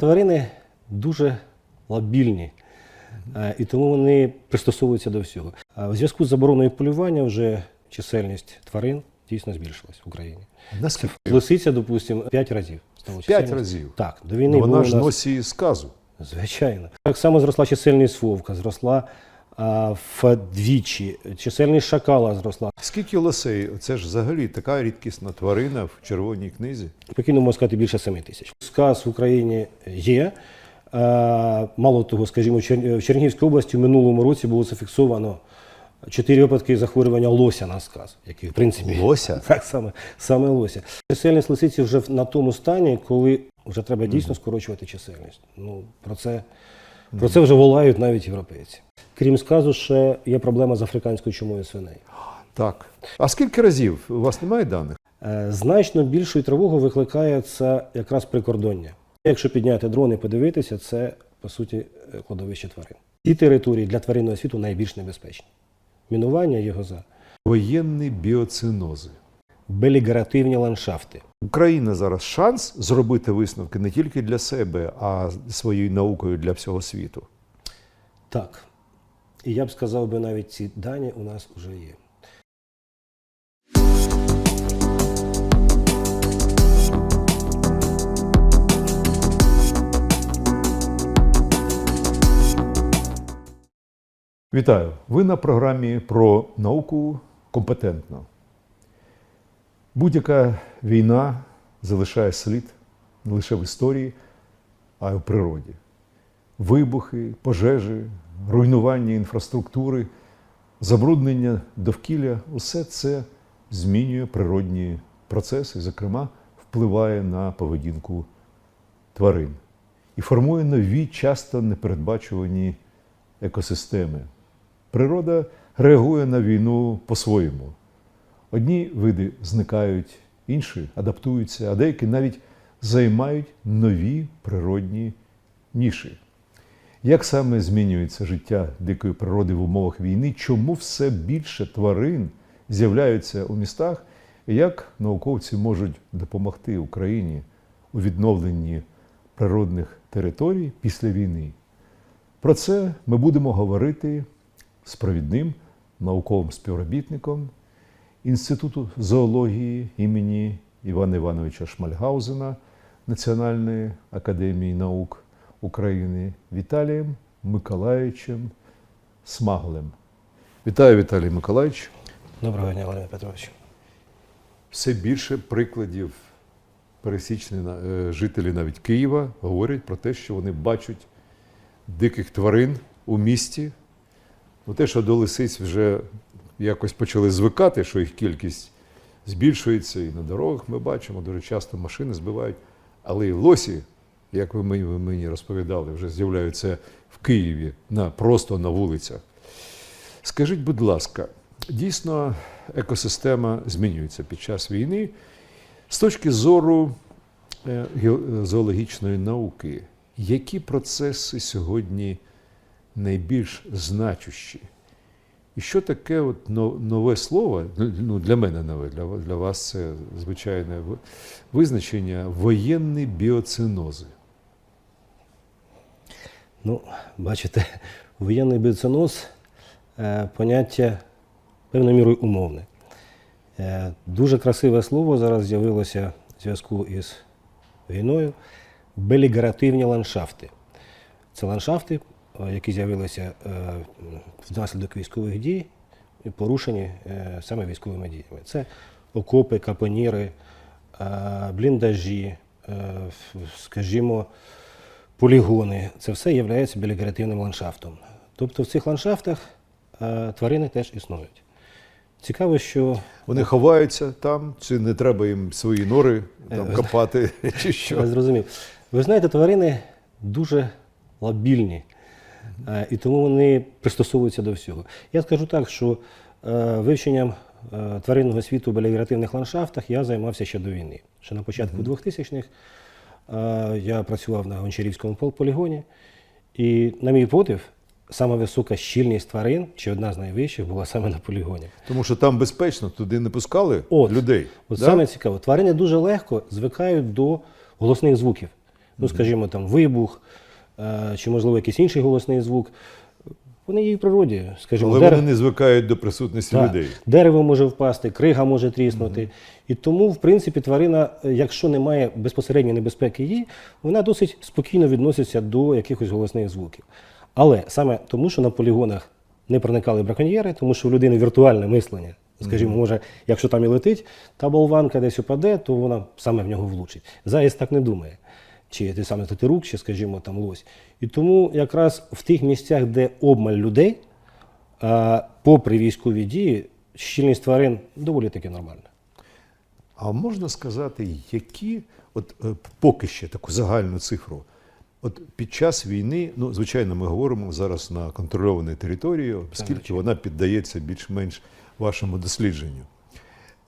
Тварини дуже лабільні, е, і тому вони пристосовуються до всього. В зв'язку з забороною полювання вже чисельність тварин дійсно збільшилась в Україні. Наскільки? Лисиця, допустимо, 5 разів. П'ять разів. Так, до війни Ну, вона ж нас- носі сказу. Звичайно. Так само зросла чисельність вовка, зросла вдвічі, чисельність шакала зросла. Скільки лосей? Це ж взагалі така рідкісна тварина в червоній книзі. Спокійно можна сказати більше 7 тисяч. Сказ в Україні є. Е, Мало того, скажімо, в Чер- Чернігівській області в минулому році було зафіксовано чотири випадки захворювання лося на сказ, які в принципі Лося? так саме, саме лося. Чисельність лисиці вже на тому стані, коли вже треба дійсно скорочувати чисельність. Ну про це, про це вже волають навіть європейці. Крім сказу, ще є проблема з африканською чумою свиней. Так. А скільки разів? У вас немає даних? Е, Значно більшою тривогу викликає це якраз прикордоння. Якщо підняти дрон і подивитися, це по суті е, кладовище тварин. Ці території для тваринного світу найбільш небезпечні. Мінування його за Воєнні біоцинози. Белігеративні ландшафти. Україна зараз шанс зробити висновки не тільки для себе, а своєю наукою для всього світу. Так. І я б сказав би, навіть ці дані у нас вже є. Вітаю! Ви на програмі про науку компетентно. Будь-яка війна залишає слід не лише в історії, а й у природі. Вибухи, пожежі, руйнування інфраструктури, забруднення довкілля усе це змінює природні процеси, зокрема, впливає на поведінку тварин і формує нові, часто непередбачувані екосистеми. Природа реагує на війну по-своєму. Одні види зникають, інші адаптуються, а деякі навіть займають нові природні ніші. Як саме змінюється життя дикої природи в умовах війни? Чому все більше тварин з'являються у містах? Як науковці можуть допомогти Україні у відновленні природних територій після війни? Про це ми будемо говорити з провідним науковим співробітником Інституту зоології імені Івана Івановича Шмальгаузена Національної академії наук України Віталієм Миколаївичем Смаглем. Вітаю, Віталій Миколаївич. Доброго дня, Валерій Петрович. Все більше прикладів пересічні на- е, жителі навіть Києва говорять про те, що вони бачать диких тварин у місті. Ну, те, що до лисиць вже якось почали звикати, що їх кількість збільшується, і на дорогах ми бачимо, дуже часто машини збивають. Але і лосі, як ви мені, розповідали, вже з'являються в Києві на, просто на вулицях. Скажіть, будь ласка, дійсно екосистема змінюється під час війни з точки зору е, зоологічної науки. Які процеси сьогодні найбільш значущі? І що таке от нове слово? Ну, для мене нове, для, для вас це звичайне визначення воєнні біоцинози. Ну, бачите, воєнний біоциноз е, поняття певною мірою умовне. Е, дуже красиве слово зараз з'явилося в зв'язку із війною. Белігеративні ландшафти. Це ландшафти, які з'явилися е, внаслідок військових дій порушені е, саме військовими діями. Це окопи, капоніри, е, бліндажі, е, скажімо, полігони. Це все є білігеративним ландшафтом. Тобто в цих ландшафтах е, тварини теж існують. Цікаво, що Вони ховаються там, чи не треба їм свої нори там, Е, копати, чи Я що? зрозумів. Ви знаєте, тварини дуже лабільні, е, і тому вони пристосовуються до всього. Я скажу так, що е, вивченням е, тваринного світу в белігеративних ландшафтах я займався ще до війни. Ще на початку 2000-х е, я працював на Гончарівському полігоні, і, на мій подив, сама висока щільність тварин, чи одна з найвищих, була саме на полігоні. Тому що там безпечно, туди не пускали От. людей. От да? саме цікаво, тварини дуже легко звикають до голосних звуків. ну скажімо, там вибух е, чи, можливо, якийсь інший голосний звук, вони є в природі, скажімо, Але дерево- вони не звикають до присутності так, людей. Дерево може впасти, крига може тріснути. І тому, в принципі, тварина, е, якщо немає безпосередньої небезпеки їй, вона досить спокійно відноситься до якихось голосних звуків. Але саме тому, що на полігонах не проникали браконьєри, тому що у людини віртуальне мислення. Скажімо, може, якщо там і летить, та болванка десь упаде, то вона саме в нього влучить. Заєць так не думає. Чи той самий татирук, чи, скажімо, там лось. І тому якраз в тих місцях, де обмаль людей, попри військові дії, щільність тварин доволі таки нормальна. А можна сказати, які, от е, поки ще таку загальну цифру, от під час війни, ну, звичайно, ми говоримо зараз на контрольованій території, оскільки вона піддається більш-менш вашому дослідженню.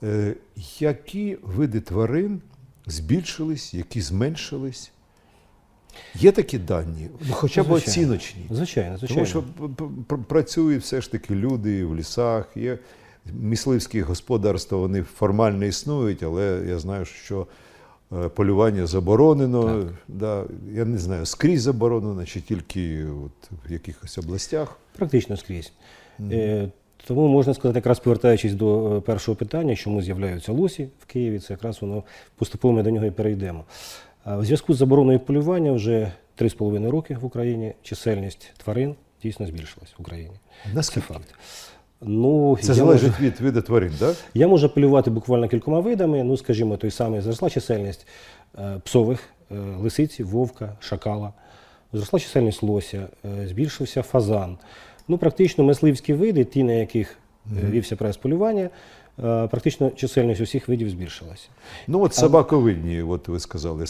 Е, які види тварин збільшились, які зменшились? Є такі дані, ну, хоча б оціночні. Звичайно, звичайно. Тому що працюють все ж таки люди в лісах, є мисливські господарства, вони формально існують, але я знаю, що е, полювання заборонено. Да, я не знаю, скрізь заборонено, чи тільки от в якихось областях. Практично скрізь. Е, тому можна сказати, якраз повертаючись до е, першого питання, чому з'являються лосі в Києві, це якраз воно поступово ми до нього і перейдемо. В зв'язку з забороною полювання вже 3,5 роки в Україні чисельність тварин дійсно збільшилась в Україні. Це факт. Ну, Це залежить можу- від виду тварин, так? Я можу апелювати буквально кількома видами. Ну, скажімо, той самий зросла чисельність е, псових, е, лисиці, вовка, шакала, зросла чисельність лося, е, збільшився фазан. Ну, практично мисливські види, ті, на яких е, вівся прес-полювання, е, практично чисельність усіх видів збільшилася. Ну, от собаковидні, от ви сказали,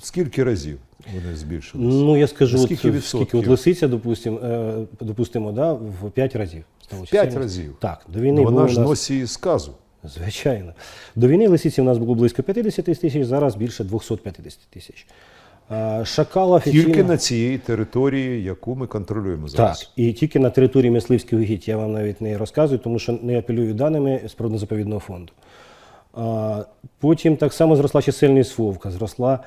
скільки разів вони збільшились? Ну, я скажу, Скільки от, скільки от лисиця, допустимо, е, допустимо да, в 5 разів. П'ять разів? Так, до війни Ну, вона ж нас... носі сказу. Звичайно. До війни лисиці у нас було близько 50 тисяч, зараз більше 250 тисяч. А, Шакала офіційно... Тільки на цій території, яку ми контролюємо зараз. Так, і тільки на території мисливських угідь я вам навіть не розказую, тому що не апелюю даними з природно-заповідного фонду. Потім так само зросла чисельність вовка, зросла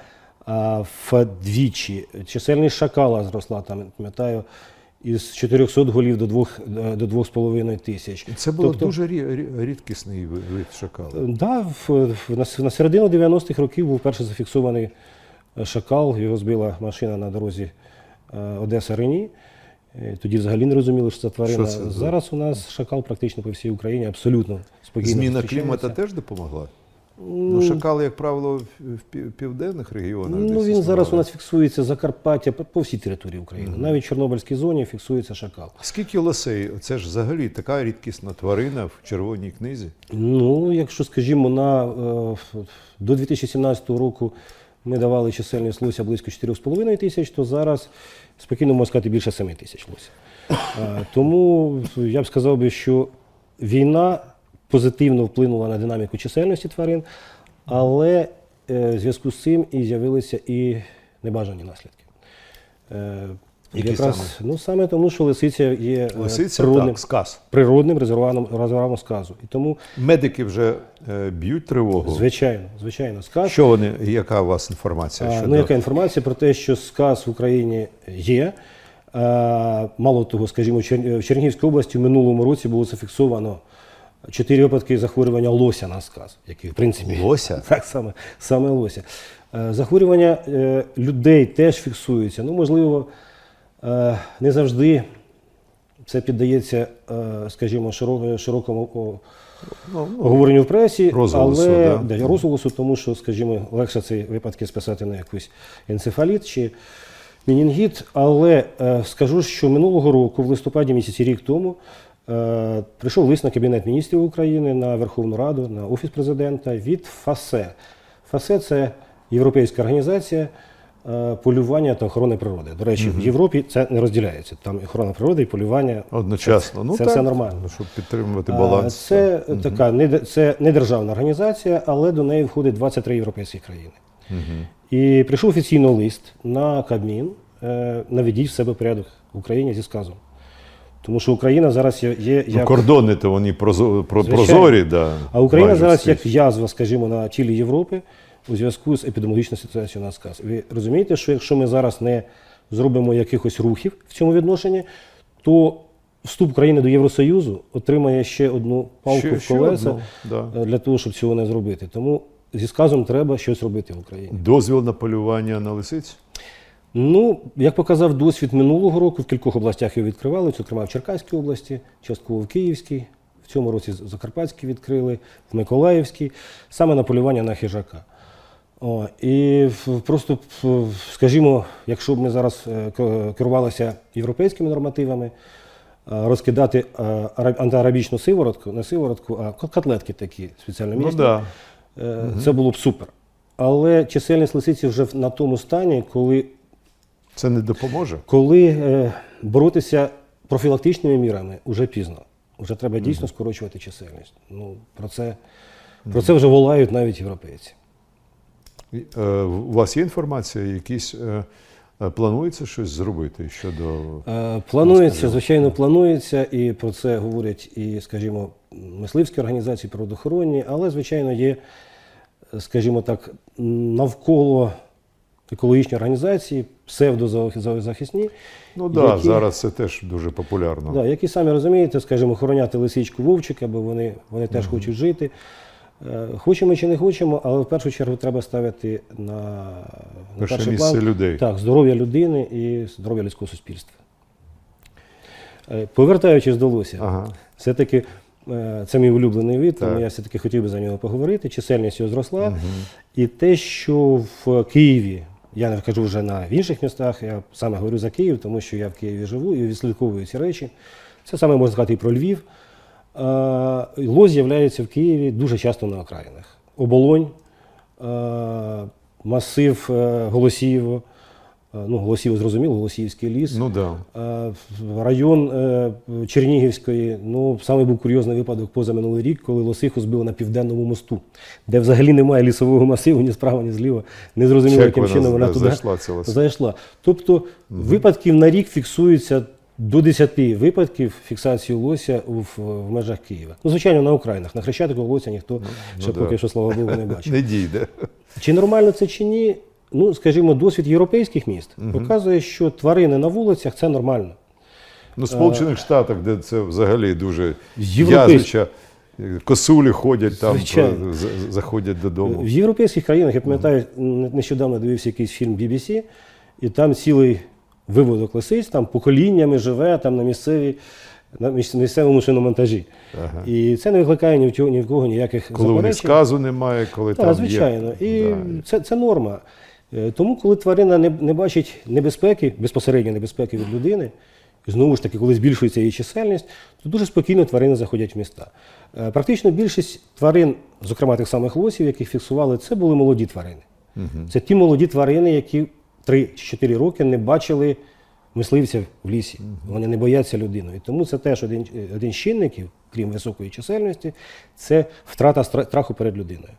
вдвічі. Чисельність шакала зросла, там, пам'ятаю, із 400 голів до 2, до 2,5 тисяч. Це було Тобто- дуже рі- рі- рідкісний вид шакала. Да, в, в, на, середину 90-х років був перший зафіксований е, шакал. Його збила машина на дорозі е, Одеса Рені. Е, Тоді взагалі не розуміли, що це тварина. Що це Зараз у нас шакал практично по всій Україні абсолютно спокійно. Зміна клімату теж допомогла? Ну, шакали, як правило, в південних регіонах. Ну, він зараз у нас фіксується Закарпаття по, всій території України. Навіть в Чорнобильській зоні фіксується шакал. Скільки лосей? Це ж взагалі така рідкісна тварина в червоній книзі. Ну, якщо, скажімо, на, е, до 2017 року ми давали чисельність лося близько 4,5 тисяч, то зараз спокійно можна сказати більше 7 тисяч лося. Е, Тому я б сказав би, що війна позитивно вплинула на динаміку чисельності тварин, але е, в зв'язку з цим і з'явилися і небажані наслідки. Е, Які Якраз, саме? ну саме тому, що лисиця є е, Лисиця природним, так, сказ. природним резервуаром, резервуаром сказу. І тому Медики вже е, б'ють тривогу. Звичайно, звичайно, сказ. Що вони, яка у вас інформація? А, щодо- ну, яка інформація про те, що сказ в Україні є. А, мало того, скажімо, в Чернігівській області в минулому році було зафіксовано чотири випадки захворювання лося на сказ, які в принципі Лося? так саме, саме лося. Е, Захворювання е, людей теж фіксуються. Ну, можливо, е, не завжди це піддається, е, скажімо, широкому Ну, ну, обговоренню в пресі, Розголосу, але да. да, розголосу, тому що, скажімо, легше ці випадки списати на якийсь енцефаліт чи мінінгіт. Але е, скажу, що минулого року, в листопаді місяці рік тому, е, прийшов лист на Кабінет міністрів України, на Верховну Раду, на Офіс президента від ФАСЕ. ФАСЕ це європейська організація. Е, Полювання та охорони природи. До речі, в Європі це не розділяється. Там охорона природи і полювання одночасно. Ну, це так, все нормально. ну, Щоб підтримувати баланс. Це така не це не державна організація, але до неї входить 23 європейські країни. І прийшов офіційно лист на Кабмін, е, наведіть в себе порядок в Україні зі сказом. Тому що Україна зараз є, є Ну, кордони то вони прозо- про- Звичайно. прозорі, да, А Україна зараз як язва, скажімо, на тілі Європи. У зв'язку з епідеміологічною ситуацією на сказ. Ви розумієте, що якщо ми зараз не зробимо якихось рухів в цьому відношенні, то вступ країни до Євросоюзу отримає ще одну палку Ще- в колеса да. е, для того, щоб цього не зробити. Тому зі сказом треба щось робити в Україні. Дозвіл на полювання на лисиць? Ну, як показав досвід минулого року, в кількох областях його відкривали, зокрема в Черкаській області, частково в Київській, в цьому році в Закарпатській відкрили, в Миколаївській, саме на полювання на хижака. О, і просто, скажімо, якщо б ми зараз е, керувалися європейськими нормативами, е, розкидати е, антиарабічну сиворотку, не сиворотку, а котлетки такі спеціально Ну да. це було б супер. Але чисельність лисиці вже на тому стані, коли Це не допоможе. коли боротися профілактичними мірами вже пізно. Вже треба дійсно скорочувати чисельність. Ну, про, це, про це вже волають навіть європейці. Е, У вас є інформація, якісь е, е, планується щось зробити щодо планується, звичайно, планується, і про це говорять і, скажімо, мисливські організації, природоохоронні, але, звичайно, є, скажімо так, навколо екологічні організації, псевдозахисні, Ну так, да, які- зараз це теж дуже популярно. Да, які самі розумієте, скажімо, охороняти лисичку вовчика, бо вони, вони теж хочуть жити. Е, Хочемо чи не хочемо, але в першу чергу треба ставити на, на Перше перший місце план людей. Так, здоров'я людини і здоров'я людського суспільства. Е, Повертаючись до лося, Ага. все-таки е, це мій улюблений вид, тому я все-таки хотів би за нього поговорити. Чисельність його зросла. І те, що в Києві, я не кажу вже на інших містах, я саме говорю за Київ, тому що я в Києві живу і відслідковую ці речі. Це саме можна сказати і про Львів. Е, Лось з'являється в Києві дуже часто на окраїнах. Оболонь, е, масив е, Голосіїво, ну, Голосіїво зрозуміло, Голосіївський ліс. Ну да. Район Чернігівської, ну саме був курйозний випадок позаминулий рік, коли лосиху збили на південному мосту, де взагалі немає лісового масиву ні справа, ні зліва. Не зрозуміло, яким чином вона да, туди зайшла. Тобто випадків на рік фіксується до 10 випадків фіксації лося в, в межах Києва. Ну, звичайно, на окраїнах. На Хрещатику лося ніхто ще ну да. поки що, слава Богу, не бачив. Не дійде. Чи нормально це чи ні? Ну, скажімо, досвід європейських міст показує, що тварини на вулицях це нормально. Ну, в Сполучених Штатах, де це взагалі дуже Європейсь- язвича, косулі ходять там, Звичайно. заходять додому. В європейських країнах, я пам'ятаю, нещодавно дивився якийсь фільм BBC, і там цілий виводок лисиць, там поколіннями живе там на місцевій. На місцевому шиномонтажі. Ага. І це не викликає ні в, тього- ні в кого ніяких Коли заперечень. сказу немає, коли Так, там звичайно. є. І Да. це, це норма. Е, Тому, коли тварина не, не бачить небезпеки, безпосередньо небезпеки від людини, і знову ж таки, коли збільшується її чисельність, то дуже спокійно тварини заходять в міста. Е, Практично більшість тварин, зокрема тих самих лосів, яких фіксували, це були молоді тварини. Це ті молоді тварини, які 3 чи 4 роки не бачили мисливця в лісі. Вони не бояться людину. І тому це теж один, один з чинників, крім високої чисельності, це втрата страху перед людиною.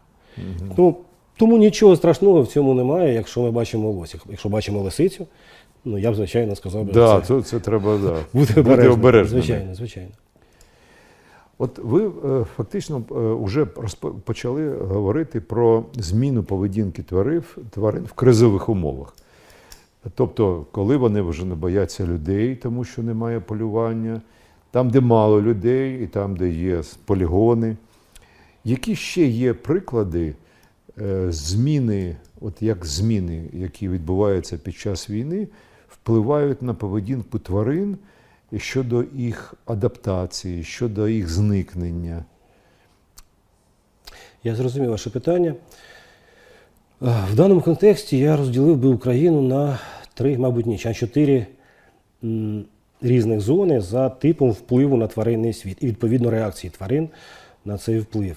Ну, тому нічого страшного в цьому немає, якщо ми бачимо лосів. Якщо бачимо лисицю, ну я б звичайно сказав би, Да, це це, треба да. бути обережним. Звичайно, звичайно. От ви е, фактично вже почали говорити про зміну поведінки тварин в кризових умовах. Тобто, коли вони вже не бояться людей, тому що немає полювання, там, де мало людей, і там, де є полігони. Які ще є приклади е, зміни, от як зміни, які відбуваються під час війни, впливають на поведінку тварин щодо їх адаптації, щодо їх зникнення? Я зрозумів ваше питання. В даному контексті я розділив би Україну на три, мабуть, ні, чи на чотири різних зони за типом впливу на тваринний світ і відповідно реакції тварин на цей вплив.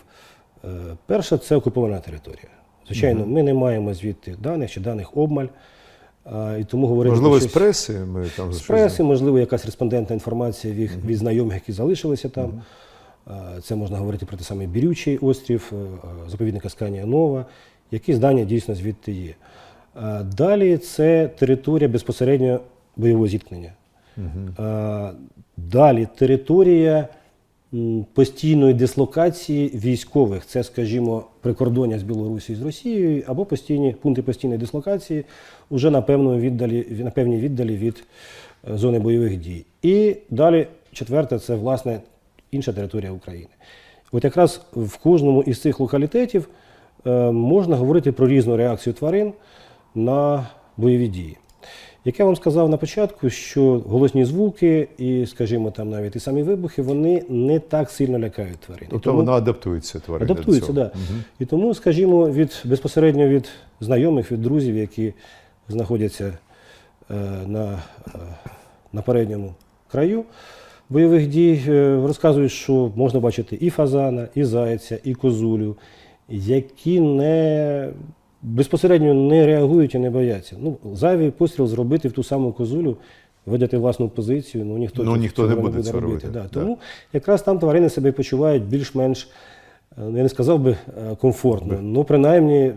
Е, Перша це окупована територія. Звичайно, ми не маємо звідти даних чи даних обмаль. а, І тому говорити Можливо, про з преси ми там з преси, можливо, якась респондентна інформація від, від знайомих, які залишилися там. Це можна говорити про те саме Бірючий острів, е, е, заповідник Асканія Нова, які здання дійсно звідти є. Е, Далі це територія безпосередньо бойового зіткнення. Е, Далі територія постійної дислокації військових. Це, скажімо, прикордоння з Білорусі з Росією, або постійні пункти постійної дислокації уже на певному віддалі, на певній віддалі від е, зони бойових дій. І далі четверте це власне інша територія України. От якраз в кожному із цих локалітетів можна говорити про різну реакцію тварин на бойові дії. Як я вам сказав на початку, що голосні звуки і, скажімо, там навіть і самі вибухи, вони не так сильно лякають тварин. Тобто тому- вона адаптується тварина. Адаптується, так. Да. І тому, скажімо, від безпосередньо від знайомих, від друзів, які знаходяться е, на, е, на передньому краю бойових дій, е, розказують, що можна бачити і фазана, і зайця, і козулю, які не безпосередньо не реагують і не бояться. Ну, зайвий постріл зробити в ту саму козулю. Видати власну позицію, ну ніхто, Ну, ніхто не буде цього робити. робити, Да. да. Тому якраз там тварини себе почувають більш-менш, е, ну, я не сказав би е, комфортно, ну принаймні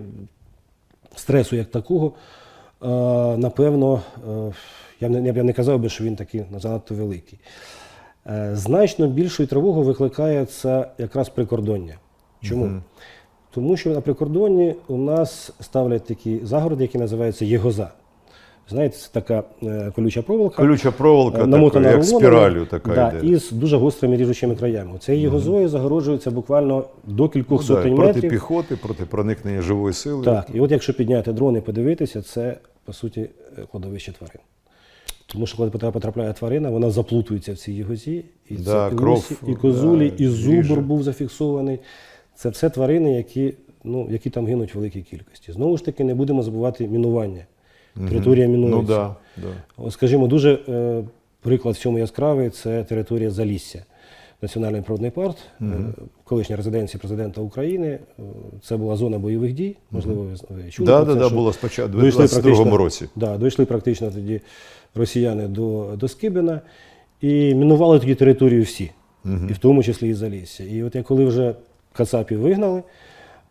стресу як такого, е, напевно, я не, я б не казав би, що він такий занадто великий. Значно більшою тривогу викликає це якраз прикордоння. Чому? Тому що на прикордонні у нас ставлять такі загороди, які називаються єгоза. Знаєте, це така е, колюча проволока. Колюча проволока, Е, така, як спіралю така да, йде. із дуже гострими ріжучими краями. Це єгозою загороджується буквально до кількох Ну, да, сотень проти метрів. піхоти, проти проникнення живої сили. Так, і от якщо підняти дрон і подивитися, це по суті е, кладовище тварин. Тому що коли потрапляє- тварина, вона заплутується в цій єгозі, і Да, це і, кров, і козулі, да, і зубр ріже. був зафіксований. Це все тварини, які, ну, які там гинуть в великій кількості. Знову ж таки, не будемо забувати мінування. Територія мінується. Ну да, да. Скажімо, дуже е, приклад в цьому яскравий це територія Залісся. Національний природний парк, е, колишня резиденція президента України. Е, Це була зона бойових дій. Можливо, ви, чули. Да, про да, це, да, було спочатку, у дійшли 22-му році. Да, дійшли практично тоді росіяни до, до Скибина і мінували тоді територію всі, і в тому числі і Залісся. І от я коли вже Кацапів вигнали,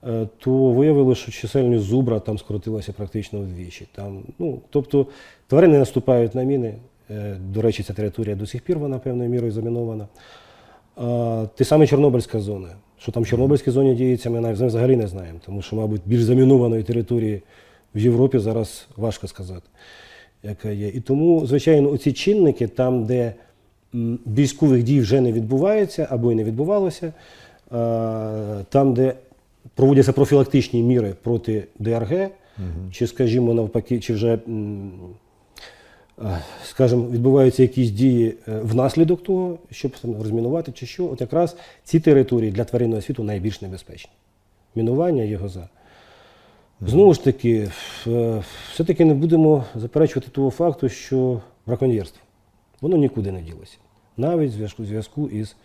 е, то виявилося, що чисельність зубра там скоротилася практично вдвічі. Там, ну, тобто тварини наступають на міни. Е, До речі, ця територія до сих пір вона певною мірою замінована. Те саме Чорнобильська зона. Що там в Чорнобильській зоні діється, ми навіть взагалі не знаємо, тому що, мабуть, більш замінованої території в Європі зараз важко сказати, яка є. І тому, звичайно, оці чинники, там, де військових дій вже не відбувається або й не відбувалося, там, де проводяться профілактичні міри проти ДРГ, чи, скажімо, навпаки, чи вже. е, скажімо, відбуваються якісь дії е, внаслідок того, щоб розмінувати чи що, от якраз ці території для тваринного світу найбільш небезпечні. Мінування його за. Знову ж таки, е, все-таки не будемо заперечувати того факту, що браконьєрство, воно нікуди не ділося. Навіть в зв'язку із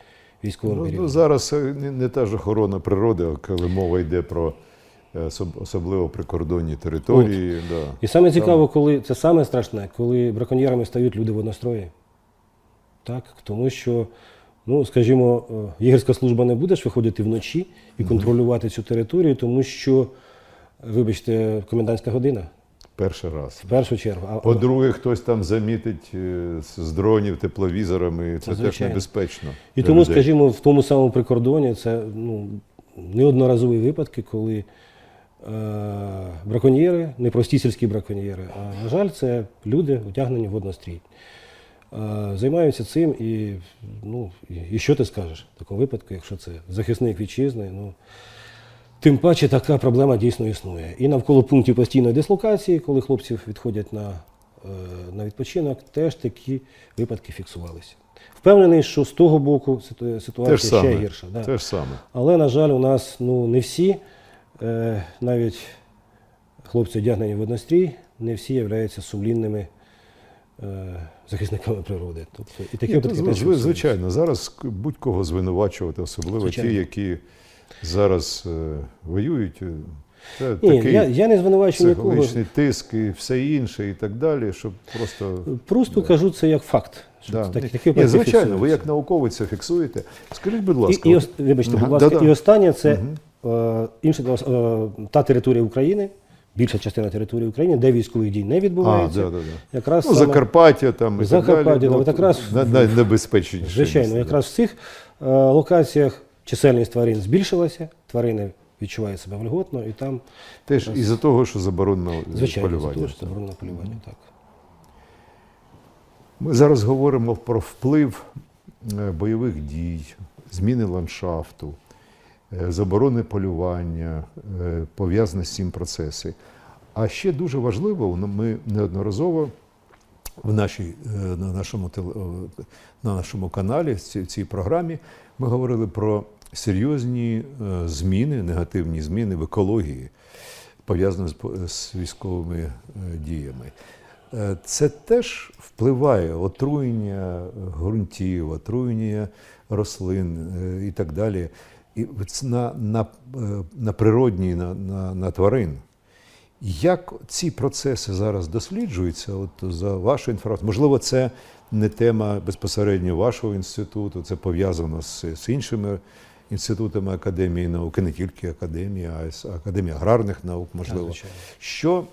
військовим Ну, ну, зараз не, не та ж охорона природи, коли мова йде про е, особливо прикордонні території. Да. І саме цікаво, коли це саме страшне, коли браконьєрами стають люди в однострої. Так, тому що, ну, скажімо, е, єгерська служба не буде ж виходити вночі і контролювати цю територію, тому що, вибачте, комендантська година Перший раз. в першу чергу. По-друге, хтось там замітить е, з дронів, тепловізорами. Це теж небезпечно. І тому, людей. скажімо, в тому самому прикордоні це ну, неодноразові випадки, коли е, браконьєри, не прості сільські браконьєри, а на жаль, це люди одягнені в однострій. Е, займаються цим і, ну, і, і що ти скажеш в такому випадку, якщо це захисник вітчизни, ну, тим паче така проблема дійсно існує. І навколо пунктів постійної дислокації, коли хлопці відходять на, е, на відпочинок, теж такі випадки фіксувалися. Впевнений, що з того боку ситуація ще саме. гірша. Да. Те ж саме. Але, на жаль, у нас ну, не всі, е, навіть хлопці одягнені в однострій, не всі являються сумлінними е, захисниками природи. Тобто, і такі Ні, то, звичайно, зараз будь-кого звинувачувати, особливо Звичайно. ті, які зараз е, воюють. е, Це Ні, такий я, я не звинувачую нікого. тиск і все інше, і так далі, щоб просто. Просто кажу це як факт. що Да. Ні, такі Ні, звичайно, ви як науковець це фіксуєте. Скажіть, будь ласка, і, ос- вибачте, будь ласка, да-да. і останнє це е, інша та територія України, більша частина території України, де військових дій не а, да, да, да. Якраз ну, саме- Закарпаття там і Закарпаття, так далі. да, ну, якраз- на- найнебезпечніше Звичайно, якраз в цих локаціях чисельність тварин збільшилася, тварини відчувають себе вольготно, і там, Теж із-за того, що заборонено звичайно, полювання. того, що заборонено полювання. Так. Ми зараз говоримо про вплив е, бойових дій, зміни ландшафту, е, заборони полювання, е, пов'язані з цим процеси. А ще дуже важливо, ну, ми неодноразово в нашій, на, нашому, на нашому каналі, в цій програмі, ми говорили про серйозні е, зміни, негативні зміни в екології, пов'язані з, військовими е, діями. Е, Це теж впливає отруєння ґрунтів, отруєння рослин і так далі. І на, на, на природні, на, на, на тварин. Як ці процеси зараз досліджуються, от за вашу інформацією? Можливо, це не тема безпосередньо вашого інституту, це пов'язано з, з іншими інститутами академії наук, не тільки академії, а й з Академії аграрних наук, можливо. Що,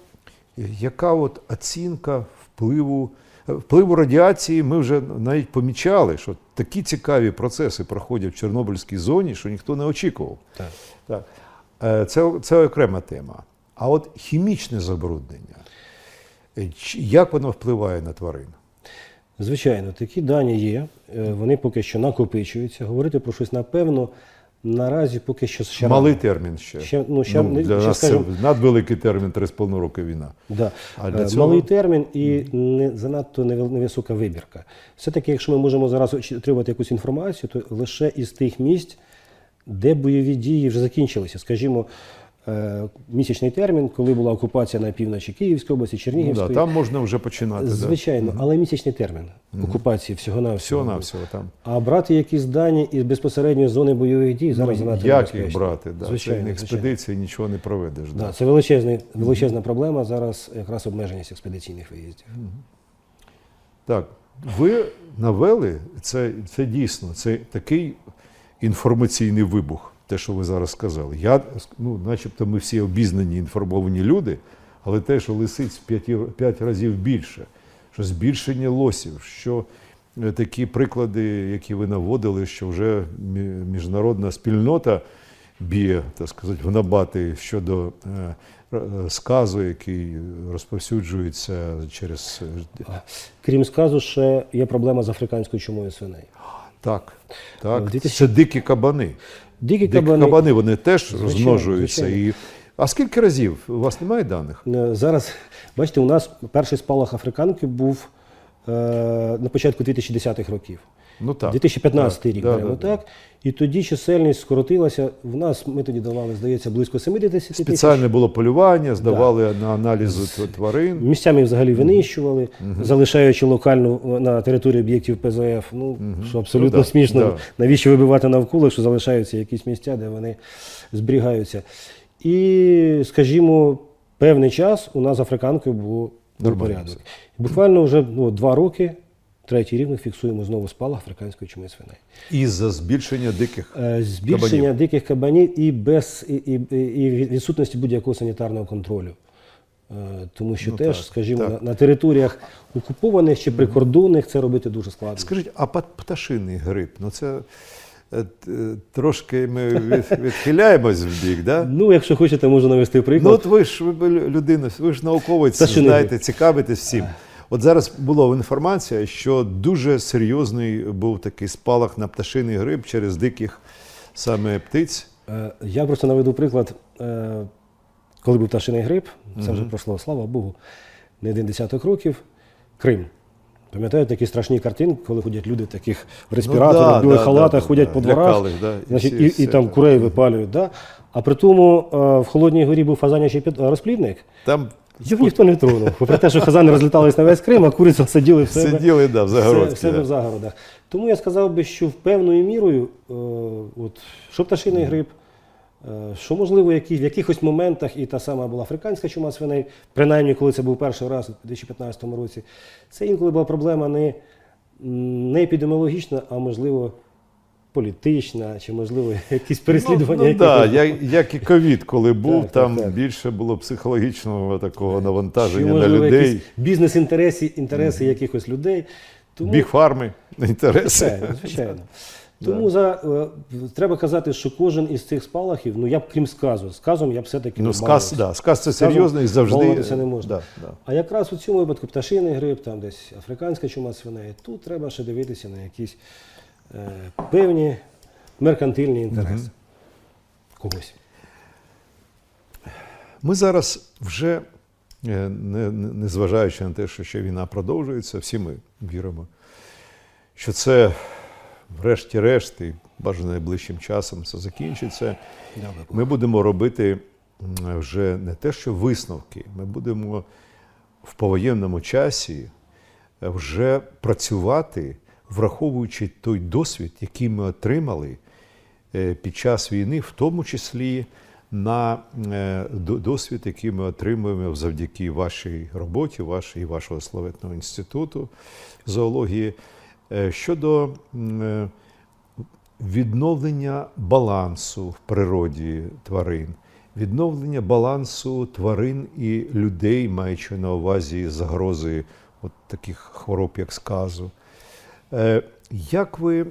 яка от оцінка впливу, впливу радіації? Ми вже навіть помічали, що такі цікаві процеси проходять в Чорнобильській зоні, що ніхто не очікував. Так. Так. Е, Це, це окрема тема. А от хімічне забруднення, як воно впливає на тварин? Звичайно, такі дані є. Е, Вони поки що накопичуються. Говорити про щось напевно наразі поки що ще Малий рано. термін ще. Ще, ну, ще, не- для ще нас скажімо, це надвеликий термін 3,5 роки війна. Да. А для Е, цього- Малий термін і не занадто невисока вибірка. Все-таки, якщо ми можемо зараз отримати якусь інформацію, то лише із тих місць, де бойові дії вже закінчилися. Скажімо, місячний термін, коли була окупація на півночі Київської області, Ну, да, там можна вже починати. да. Звичайно, але місячний термін окупації всього на Всього на всього там. А брати якісь дані із безпосередньо зони бойових дій зараз Ну, як їх брати? Да. Звичайно, це не експедиції, нічого не проведеш. Да. Да, це величезний, величезна проблема зараз якраз обмеженість експедиційних виїздів. Так, ви навели, це, це дійсно, це такий інформаційний вибух, те, що ви зараз сказали. Я, ну, начебто ми всі обізнані, інформовані люди, але те, що лисиць в п'ять разів більше, що збільшення лосів, що е, такі приклади, які ви наводили, що вже міжнародна спільнота б'є, так сказати, в набати щодо е, е, сказу, який розповсюджується через Крім сказу, ще є проблема з африканською чумою свиней. Так, так. 2000 Це дикі кабани. Дикі Дикі кабани, кабани, вони теж Звичайно, розмножуються. звичайно. І... А скільки разів? У вас немає даних? Е, Зараз, бачите, у нас перший спалах африканки був е, на початку 2010-х років. Ну так. 2015 Так, рік да, беремо да, да. так. І тоді чисельність скоротилася. В нас ми тоді давали, здається, близько 70 тисяч. Спеціальне було полювання, здавали на аналізи тварин. Місцями взагалі винищували, залишаючи локально на території об'єктів ПЗФ. Ну, що абсолютно Ну, да, смішно. да. Навіщо вибивати навколо, якщо залишаються якісь місця, де вони зберігаються. І, скажімо, певний час у нас з африканкою було порядок. Буквально вже ну, два роки, третій ми фіксуємо знову спалах африканської чуми свиней. Із-за збільшення диких. Е, Збільшення Кабанів. диких кабанів і без і, і, і відсутності будь-якого санітарного контролю. Е, Тому що Ну, теж, так, скажімо, так. На, на територіях окупованих чи прикордонних це робити дуже складно. Скажіть, а пташиний грип? Ну це е, трошки ми відхиляємось в бік, да? Ну, якщо хочете, можу навести Ну, приклад. от ви ж ви людина, ви ж науковець, знаєте, цікавитесь всім. От зараз була інформація, що дуже серйозний був такий спалах на пташиний гриб через диких саме птиць. Е, Я просто наведу приклад, е, коли був пташиний грип, це вже пройшло, слава Богу, не один десяток років. Крим. Пам'ятаєте такі страшні картинки, коли ходять люди в таких в респіраторах, Ну да, білих да, халатах, да, ходять да, по дворах, лякали, да, і значить, всі- і, всі і там курей випалюють. Да? А при тому е, в Холодній горі був фазанячий розплідник, Там його ніхто не тронув. Попри те, що фазани розлітались на весь Крим, а куриця сиділи в себе. сиділи да, в Все- загородці. в себе да. в загородах. Тому я сказав би, що в певною мірою, е, от, що пташиний грип, е, що можливо які, в якихось моментах і та сама була африканська чума свиней, принаймні коли це був перший раз у 2015 році, це інколи була проблема не, не епідеміологічна, а можливо політична, чи можливо якісь переслідування. Ну, ну, да, як, як і ковід, коли був, Так, так, там так. більше було психологічного такого чи, навантаження на можливо, людей. якісь бізнес-інтереси інтереси якихось людей. Тому Біг фарми, інтереси. Звичайно, звичайно. Тому Да. за, е, треба казати, що кожен із цих спалахів, ну я б крім сказу, сказом я б все-таки Ну, не сказ, да, сказ це серйозно і завжди. не можна. Да, да. А якраз у цьому випадку пташиний грип, там десь африканська чума свиней, тут треба ще дивитися на якісь певні меркантильні інтереси когось. Ми зараз вже, е, не, не- незважаючи на те, що ще війна продовжується, всі ми віримо, що це, врешті-решт, і бажано найближчим часом це закінчиться. Ми будемо робити вже не те, що висновки, ми будемо в повоєнному часі е, вже працювати, враховуючи той досвід, який ми отримали е, під час війни, в тому числі на е, досвід, який ми отримуємо завдяки вашій роботі, вашій і вашого славетного інституту зоології, е, щодо відновлення балансу в природі тварин, відновлення балансу тварин і людей, маючи на увазі загрози от таких хвороб, як сказу. Е, Як ви, е,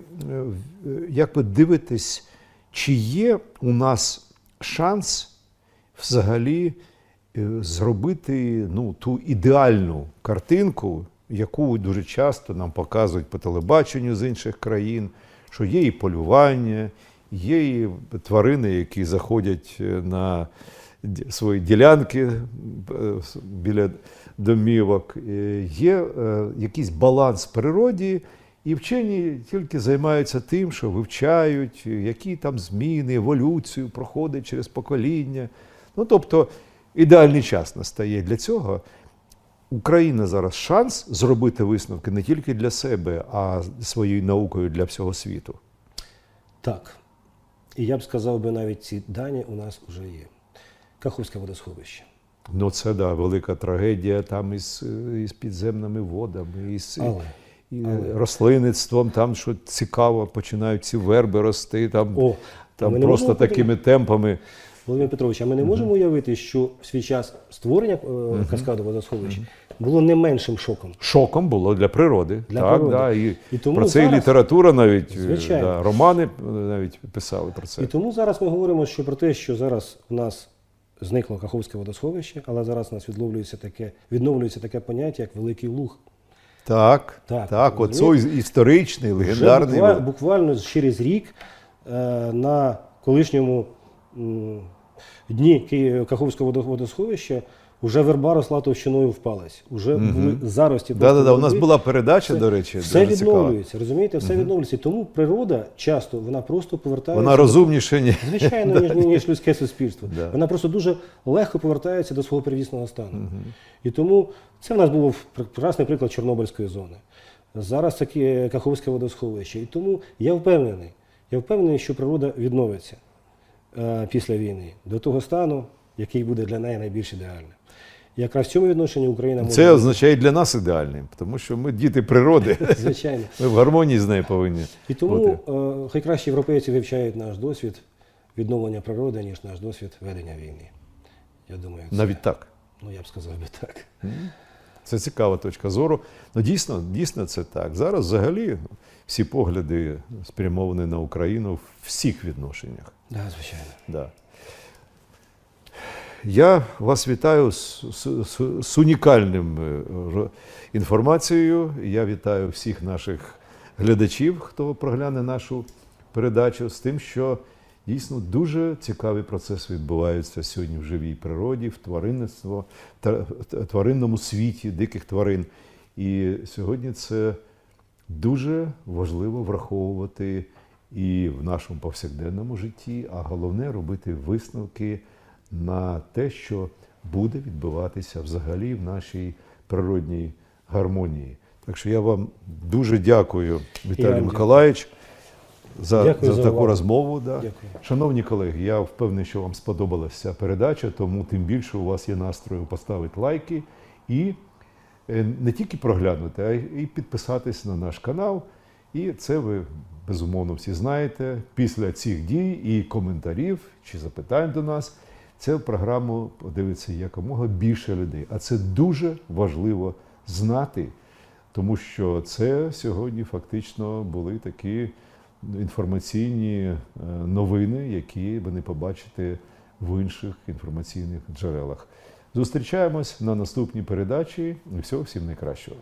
як ви дивитесь, чи є у нас шанс взагалі е, зробити ну, ту ідеальну картинку, яку дуже часто нам показують по телебаченню з інших країн, що є і полювання, є і тварини, які заходять на свої ділянки біля домівок, є якийсь баланс в природі. І вчені тільки займаються тим, що вивчають, які там зміни, еволюцію проходить через покоління. Ну, тобто, ідеальний час настає для цього. Україна зараз шанс зробити висновки не тільки для себе, а своєю наукою для всього світу. Так. І я б сказав би, навіть ці дані у нас вже є. Каховське водосховище. Ну, це да, велика трагедія там із, із підземними водами, із Але, і рослинництвом, там що цікаво, починають ці верби рости, там, О, там просто можемо такими темпами. Володимир Петрович, а ми не можемо уявити, що в свій час створення е, каскаду водосховища було не меншим шоком. Шоком було для природи. Для так, природи. Да, і, І тому про це і література навіть, е, Звичайно. Да, романи е, навіть писали про це. І тому зараз ми говоримо що про те, що зараз у нас зникло Каховське водосховище, але зараз у нас відловлюється таке, відновлюється таке поняття, як Великий Луг. Так, Так, так, розумієте? оцей історичний, легендарний. буквально, буквально через рік е, на колишньому дні Каховського водо- водосховища вже верба росла товщиною впалась. Уже були зарості. Да, да, да, у нас була передача, Все- до речі, Все дуже відновлюється, розумієте, все відновлюється. Тому природа часто вона просто повертається. Вона розумніша, ні. Звичайно, ніж, ніж людське суспільство. Да. Вона просто дуже легко повертається до свого первісного стану. І тому це в нас був прекрасний приклад Чорнобильської зони. Зараз таке Каховське водосховище. І тому я впевнений, я впевнений, що природа відновиться е, після війни до того стану, який буде для неї найбільш ідеальним. І якраз в цьому відношенні Україна може Це означає для нас ідеальним, тому що ми діти природи. звичайно. Ми в гармонії з нею повинні. І тому бути. е, хай краще європейці вивчають наш досвід відновлення природи, ніж наш досвід ведення війни. Я думаю, це, Навіть так. ну я б сказав би так. Це цікава точка зору. Ну, дійсно, дійсно це так. Зараз взагалі всі погляди спрямовані на Україну в всіх відношеннях. Да, звичайно. Да. Я вас вітаю з, з, з, унікальним е, інформацією. Я вітаю всіх наших глядачів, хто прогляне нашу передачу, з тим, що дійсно дуже цікавий процес відбувається сьогодні в живій природі, в тваринництво, тваринному світі, диких тварин. І сьогодні це дуже важливо враховувати і в нашому повсякденному житті, а головне робити висновки на те, що буде відбуватися взагалі в нашій природній гармонії. Так що я вам дуже дякую, Віталій. Миколаївич, за, Дякую за за таку увагу. розмову. Да. Дякую. Шановні колеги, я впевнений, що вам сподобалася ця передача, тому тим більше у вас є настрою поставити лайки і е, не тільки проглянути, а й підписатись на наш канал. І це ви безумовно всі знаєте. Після цих дій і коментарів чи запитань до нас, цю програму подивиться якомога більше людей. А це дуже важливо знати, тому що це сьогодні фактично були такі інформаційні е, новини, які ви не побачите в інших інформаційних джерелах. Зустрічаємось на наступній передачі. Всього всім найкращого.